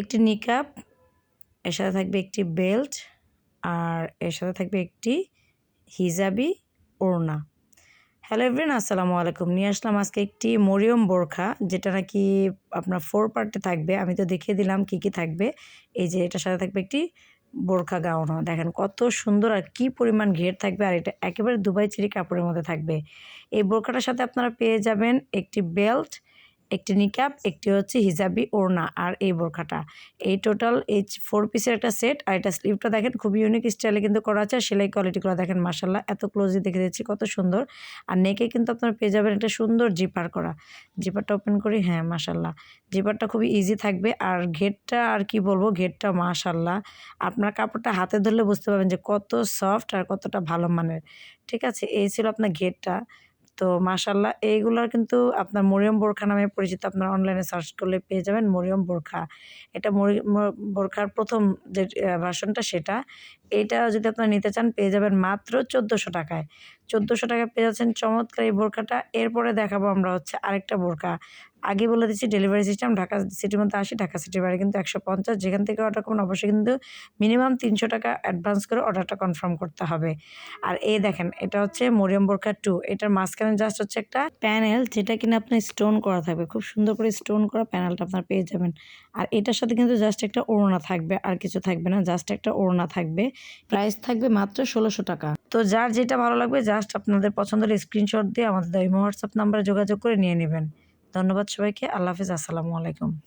একটি নিকাপ এর সাথে থাকবে একটি বেল্ট, আর এর সাথে থাকবে একটি হিজাবি ওড়না। হ্যালো এভরিন আসসালামু আলাইকুম। নিয়ে আসলাম আজকে একটি মরিয়ম বোরখা, যেটা নাকি আপনার ফোর পার্টে থাকবে। আমি তো দেখিয়ে দিলাম কি কি থাকবে। এই যে এটার সাথে থাকবে একটি বোরখা গাউনও দেখেন কত সুন্দর আর কি পরিমাণ ঘের থাকবে, আর এটা একেবারে দুবাই চিরি কাপড়ের মধ্যে থাকবে। এই বোরখাটার সাথে আপনারা পেয়ে যাবেন একটি বেল্ট একটি নিকাপ একটি হচ্ছে হিজাবি ওড়না আর এই বোরখাটা। এই টোটাল এই ফোর পিসের একটা সেট আর এটা স্লিভটা দেখেন খুব ইউনিক স্টাইলে কিন্তু করা আছে। আর সেলাই কোয়ালিটিগুলো দেখেন মাসাল্লাহ এত ক্লোজলি দেখে দিচ্ছি, কত সুন্দর। আর নেকে কিন্তু আপনারা পেয়ে যাবেন একটা সুন্দর জিপার করা। জিপারটা ওপেন করি হ্যাঁ মাসাল্লাহ জিপারটা খুবই ইজি থাকবে আর ঘেরটা আর কি বলব, ঘেরটা মাসাল্লাহ আপনার কাপড়টা হাতে ধরলে বুঝতে পারবেন যে কত সফট আর কতটা ভালো মানের। ঠিক আছে, এই ছিল আপনার ঘেরটা। তো মাশাল্লাহ এইগুলোর কিন্তু আপনার মরিয়ম বোরখা নামে পরিচিত, আপনার অনলাইনে সার্চ করলে পেয়ে যাবেন মরিয়ম বোরখা। এটা বোরখার প্রথম যে ভার্সনটা সেটা এটা যদি আপনারা নিতে চান পেয়ে যাবেন মাত্র চোদ্দোশো টাকায়। চোদ্দোশো টাকা পেয়ে যাচ্ছেন চমৎকার এই বোরখাটা। এরপরে দেখাবো আমরা হচ্ছে আরেকটা বোরখা। আগে বলে দিচ্ছি ডেলিভারি সিস্টেম ঢাকা সিটির মধ্যে আসি, ঢাকা সিটির বাইরে কিন্তু একশো পঞ্চাশ। যেখান থেকে অর্ডার করুন অবশ্যই কিন্তু মিনিমাম তিনশো টাকা অ্যাডভান্স করে অর্ডারটা কনফার্ম করতে হবে। আর এই দেখেন, এটা হচ্ছে মরিয়ম বোরখা টু এটার মাঝখানে জাস্ট হচ্ছে একটা প্যানেল যেটা কিনা আপনার স্টোন করা থাকবে। খুব সুন্দর করে স্টোন করা প্যানেলটা আপনার পেয়ে যাবেন। আর এটার সাথে কিন্তু জাস্ট একটা ওড়না থাকবে, আর কিছু থাকবে না জাস্ট একটা ওড়না থাকবে। প্রাইস থাকবে মাত্র ষোলোশো টাকা। তো যার যেটা ভালো লাগবে জাস্ট আপনাদের পছন্দের স্ক্রিনশট দিয়ে আমাদের হোয়াটসঅ্যাপ নাম্বারে যোগাযোগ করে নিয়ে নেবেন। ধন্যবাদ সবাইকে। আল্লাহ হাফিজ। আসসালামু আলাইকুম।